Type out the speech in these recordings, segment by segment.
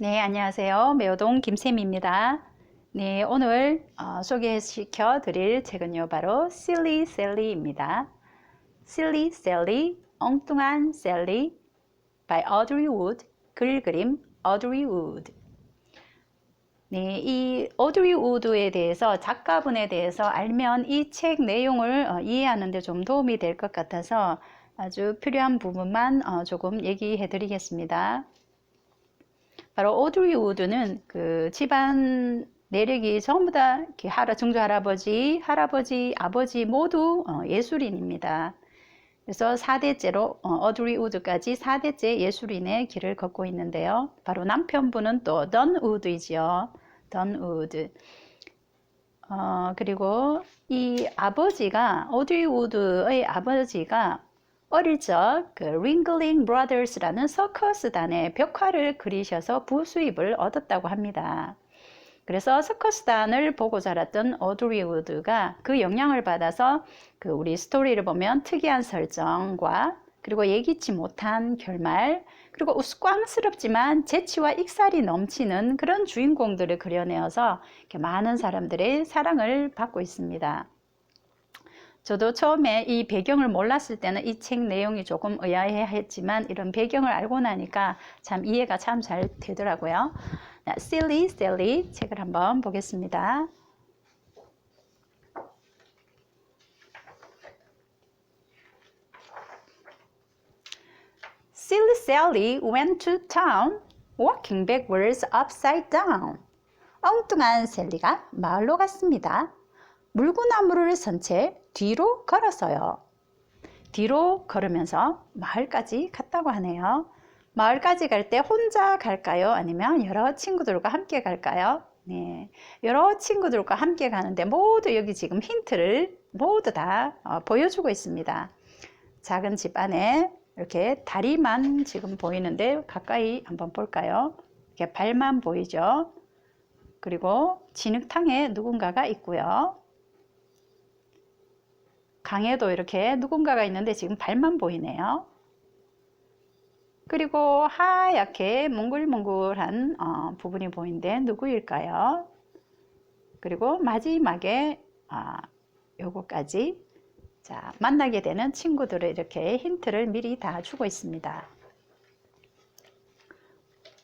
네, 안녕하세요. 매호동 김쌤입니다. 네, 오늘 어, 소개시켜 드릴 책은요, 바로 Silly Sally입니다. Silly Sally, 엉뚱한 셀리 by Audrey Wood, 글 그림 Audrey Wood. 네, 이 Audrey Wood에 대해서 작가분에 대해서 알면 이 책 내용을 어, 이해하는 데 좀 도움이 될 것 같아서 아주 필요한 부분만 어, 조금 얘기해 드리겠습니다. 바로 오드리 우드는 그 집안 내력이 전부 다 이렇게 할아, 증조 할아버지, 할아버지, 아버지 모두 어, 예술인입니다. 그래서 4대째로 어, 드리 우드까지 4대째 예술인의 길을 걷고 있는데요. 바로 남편분은 또 던 우드이지요. 던 우드. 어, 그리고 이 아버지가 오드리 우드의 아버지가 어릴 적 그 링글링 브라더스라는 서커스단의 벽화를 그리셔서 부수입을 얻었다고 합니다. 그래서 서커스단을 보고 자랐던 오드리 우드가 그 영향을 받아서 그 우리 스토리를 보면 특이한 설정과 그리고 예기치 못한 결말 그리고 우스꽝스럽지만 재치와 익살이 넘치는 그런 주인공들을 그려내어서 많은 사람들의 사랑을 받고 있습니다. 저도 처음에 이 배경을 몰랐을 때는 이 책 내용이 조금 의아해 했지만 이런 배경을 알고 나니까 참 이해가 참 잘 되더라고요. Silly Sally 책을 한번 보겠습니다. Silly Sally went to town walking backwards upside down. 엉뚱한 셀리가 마을로 갔습니다. 물구나무를 선채 뒤로 걸었어요. 뒤로 걸으면서 마을까지 갔다고 하네요. 마을까지 갈 때 혼자 갈까요? 아니면 여러 친구들과 함께 갈까요? 네. 여러 친구들과 함께 가는데 모두 여기 지금 힌트를 모두 다 어, 보여주고 있습니다. 작은 집 안에 이렇게 다리만 지금 보이는데 가까이 한번 볼까요? 이렇게 발만 보이죠? 그리고 진흙탕에 누군가가 있고요. 강에도 이렇게 누군가가 있는데 지금 발만 보이네요. 그리고 하얗게 몽글몽글한 어, 부분이 보이는데 누구일까요? 그리고 마지막에 아, 요거까지 자 만나게 되는 친구들을 이렇게 힌트를 미리 다 주고 있습니다.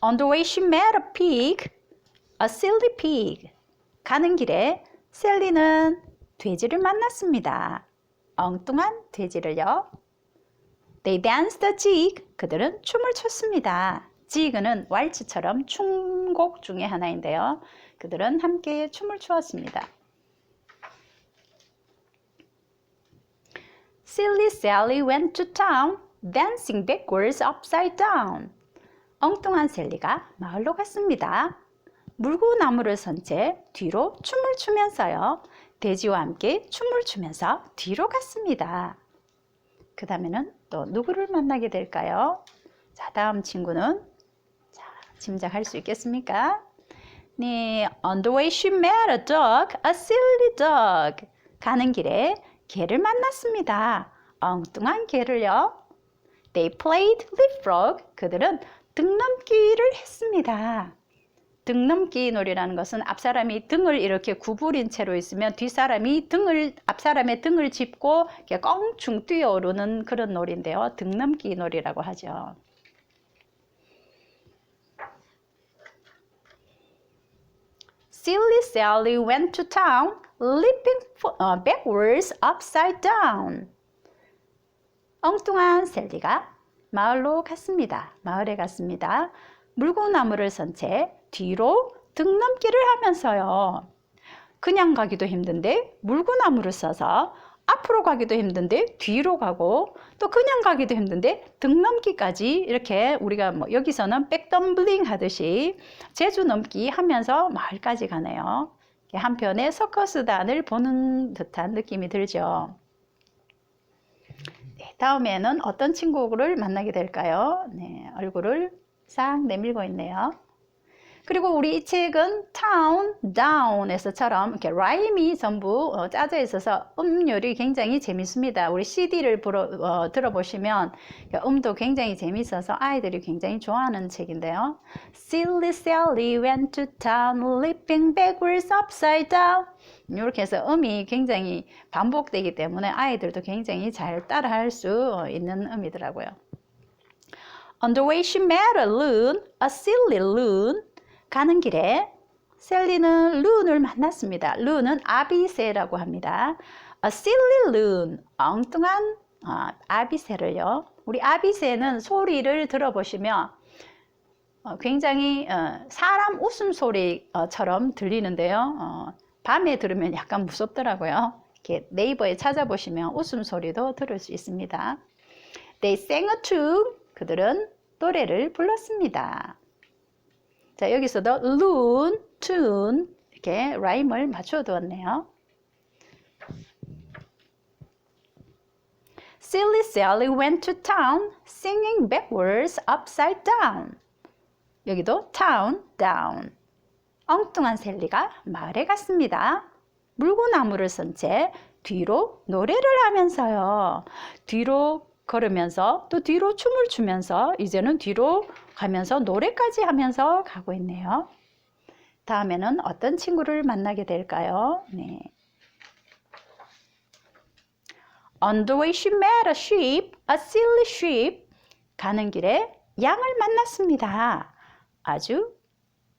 On the way she met a pig, a silly pig. 가는 길에 셀리는 돼지를 만났습니다. 엉뚱한 돼지를요. They danced a jig. 그들은 춤을 췄습니다. jig는 왈츠처럼 춤곡 중의 하나인데요. 그들은 함께 춤을 추었습니다. Silly Sally went to town, dancing backwards upside down. 엉뚱한 셀리가 마을로 갔습니다. 물구나무를 선 채 뒤로 춤을 추면서요. 돼지와 함께 춤을 추면서 뒤로 갔습니다. 그 다음에는 또 누구를 만나게 될까요? 자, 다음 친구는 자, 짐작할 수 있겠습니까? 네, on the way she met a dog, a silly dog. 가는 길에 개를 만났습니다. 엉뚱한 개를요. They played leapfrog. 그들은 등넘기를 했습니다. 등넘기 놀이라는 것은 앞사람이 등을 이렇게 구부린 채로 있으면 뒷사람이 등을 앞사람의 등을 짚고 이렇게 껑충 뛰어오르는 그런 놀이인데요. 등넘기 놀이라고 하죠. Silly Sally went to town, leaping backwards upside down. 엉뚱한 셀리가 마을로 갔습니다. 마을에 갔습니다. 물고나무를 선 채 뒤로 등넘기를 하면서요. 그냥 가기도 힘든데 물구나무를 써서 앞으로 가기도 힘든데 뒤로 가고 또 그냥 가기도 힘든데 등넘기까지 이렇게 우리가 뭐 여기서는 백덤블링 하듯이 제주 넘기 하면서 마을까지 가네요. 한편의 서커스단을 보는 듯한 느낌이 들죠. 네, 다음에는 어떤 친구를 만나게 될까요? 네, 얼굴을 싹 내밀고 있네요. 그리고 우리 이 책은 town, down에서처럼 이렇게 라임이 전부 어, 짜져 있어서 음률이 굉장히 재밌습니다. 우리 CD를 어, 들어보시면 음도 굉장히 재밌어서 아이들이 굉장히 좋아하는 책인데요. Silly Sally went to town, leaping backwards upside down. 이렇게 해서 음이 굉장히 반복되기 때문에 아이들도 굉장히 잘 따라할 수 있는 음이더라고요. On the way she met a loon, a silly loon. 가는 길에 셀리는 룬을 만났습니다. 룬은 아비새라고 합니다. A silly loon, 엉뚱한 어, 아비새를요. 우리 아비새는 소리를 들어보시면 어, 굉장히 어, 사람 웃음소리처럼 들리는데요. 어, 밤에 들으면 약간 무섭더라고요. 이렇게 네이버에 찾아보시면 웃음소리도 들을 수 있습니다. They sang a tune. 그들은 노래를 불렀습니다. 자, 여기서도 loon, tune 이렇게 라임을 맞춰 두었네요. Silly Sally went to town singing backwards upside down. 여기도 town, down. 엉뚱한 셀리가 마을에 갔습니다. 물고나무를 쓴채 뒤로 노래를 하면서요. 뒤로 걸으면서 또 뒤로 춤을 추면서 이제는 뒤로 가면서 노래까지 하면서 가고 있네요. 다음에는 어떤 친구를 만나게 될까요? 네. On the way she met a sheep, a silly sheep. 가는 길에 양을 만났습니다. 아주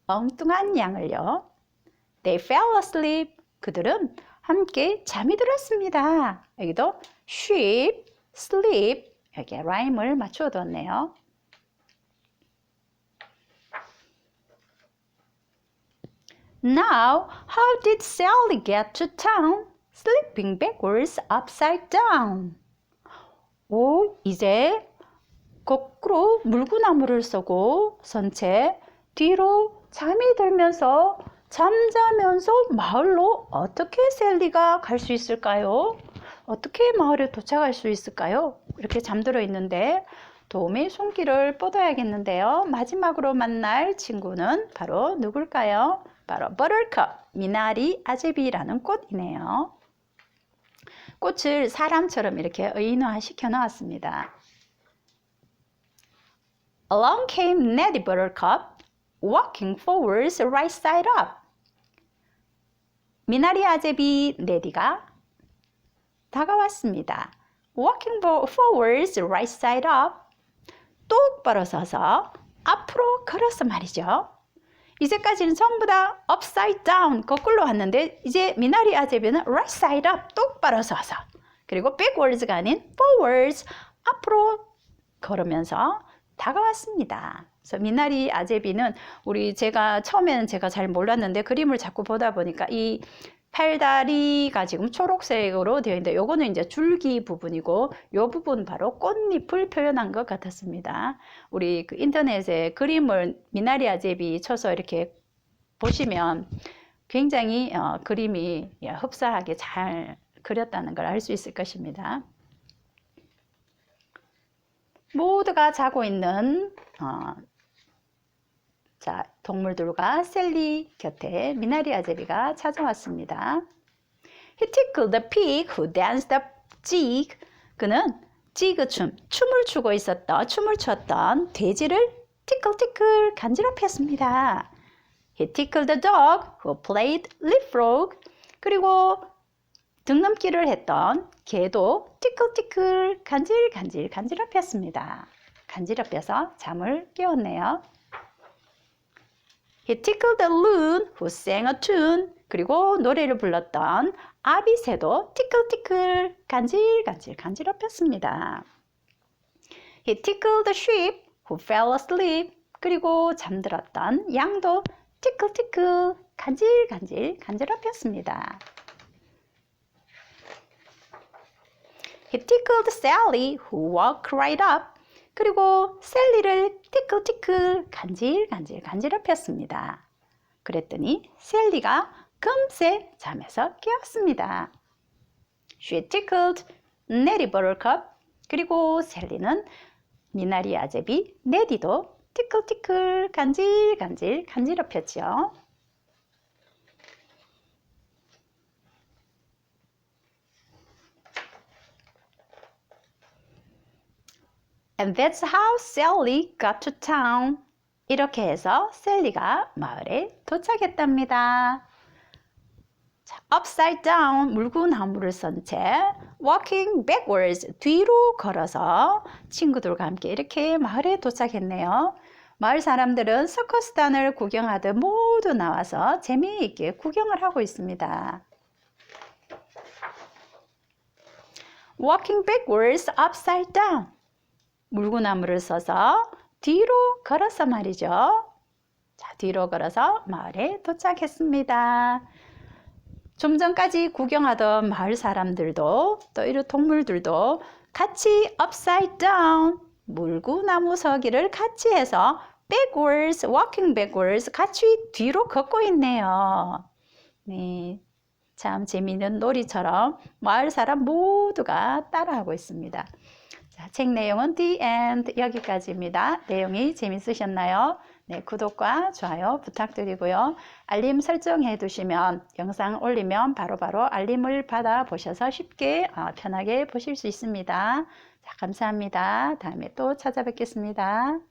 엉뚱한 양을요. They fell asleep. 그들은 함께 잠이 들었습니다. 여기도 sheep, sleep 여기에 라임을 맞추어 뒀네요. Now, how did Sally get to town? Slipping backwards upside down. 오, 이제 거꾸로 물구나무를 쓰고 선체 뒤로 잠이 들면서 잠자면서 마을로 어떻게 셀리가 갈 수 있을까요? 어떻게 마을에 도착할 수 있을까요? 이렇게 잠들어 있는데 도움의 손길을 뻗어야겠는데요. 마지막으로 만날 친구는 바로 누굴까요? 바로 버럴컵, 미나리 아제비라는 꽃이네요. 꽃을 사람처럼 이렇게 의인화 시켜 놓았습니다. Along came Nettie Buttercup, walking forwards right side up. 미나리 아제비 네디가 다가왔습니다. Walking forwards right side up. 똑바로 서서 앞으로 걸어서 말이죠. 이제까지는 전부 다 upside down 거꾸로 왔는데 이제 미나리 아제비는 right side up 똑바로 서서 그리고 backwards가 아닌 forwards 앞으로 걸으면서 다가왔습니다. 그래서 미나리 아제비는 우리 제가 처음에는 제가 잘 몰랐는데 그림을 자꾸 보다 보니까 이 팔다리가 지금 초록색으로 되어 있는데 요거는 이제 줄기 부분이고 요 부분 바로 꽃잎을 표현한 것 같았습니다. 우리 그 인터넷에 그림을 미나리 아 제비 쳐서 이렇게 보시면 굉장히 어, 그림이 예, 흡사하게 잘 그렸다는 걸 알 수 있을 것입니다. 모두가 자고 있는 어, 자, 동물들과 셀리 곁에 미나리 아제비가 찾아왔습니다. He tickled the pig who danced the jig. 그는 지그 춤, 춤을 추고 있었던, 춤을 췄던 돼지를 티끌티끌 간지럽혔습니다. He tickled the dog who played leapfrog. 그리고 등넘기를 했던 개도 티끌티끌 간질간질 간지럽혔습니다. 간지럽혀서 잠을 깨웠네요. He tickled the loon who sang a tune. 그리고 노래를 불렀던 아비새도 티끌티끌 간질간질 간지럽혔습니다. He tickled the sheep who fell asleep. 그리고 잠들었던 양도 티끌티끌 간질간질 간지럽혔습니다. He tickled Sally who walked right up. 그리고 셀리를 티끌티끌 간질간질 간지럽혔습니다. 그랬더니 셀리가 금세 잠에서 깨었습니다. She tickled Nettie Buttercup 그리고 셀리는 미나리 아제비 네디도 티끌티끌 간질간질 간지럽혔죠. And that's how Sally got to town. 이렇게 해서 셀리가 마을에 도착했답니다. 자, upside down 물구나무를 쓴 채 walking backwards 뒤로 걸어서 친구들과 함께 이렇게 마을에 도착했네요. 마을 사람들은 서커스단을 구경하듯 모두 나와서 재미있게 구경을 하고 있습니다. walking backwards upside down 물구나무를 써서 뒤로 걸어서 말이죠. 자, 뒤로 걸어서 마을에 도착했습니다. 좀 전까지 구경하던 마을 사람들도 또 이런 동물들도 같이 upside down 물구나무 서기를 같이 해서 backwards, walking backwards 같이 뒤로 걷고 있네요. 네. 참 재미있는 놀이처럼 마을 사람 모두가 따라하고 있습니다. 자, 책 내용은 the end 여기까지입니다. 내용이 재밌으셨나요? 네, 구독과 좋아요 부탁드리고요. 알림 설정해 두시면 영상 올리면 바로바로 알림을 받아 보셔서 쉽게 어, 편하게 보실 수 있습니다. 자, 감사합니다. 다음에 또 찾아뵙겠습니다.